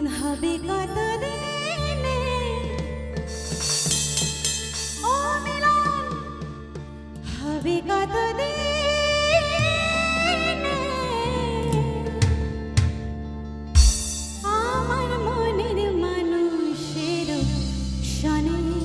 মিলন হবে কত হবে কত দিনে আমার মনের মানুষের শনি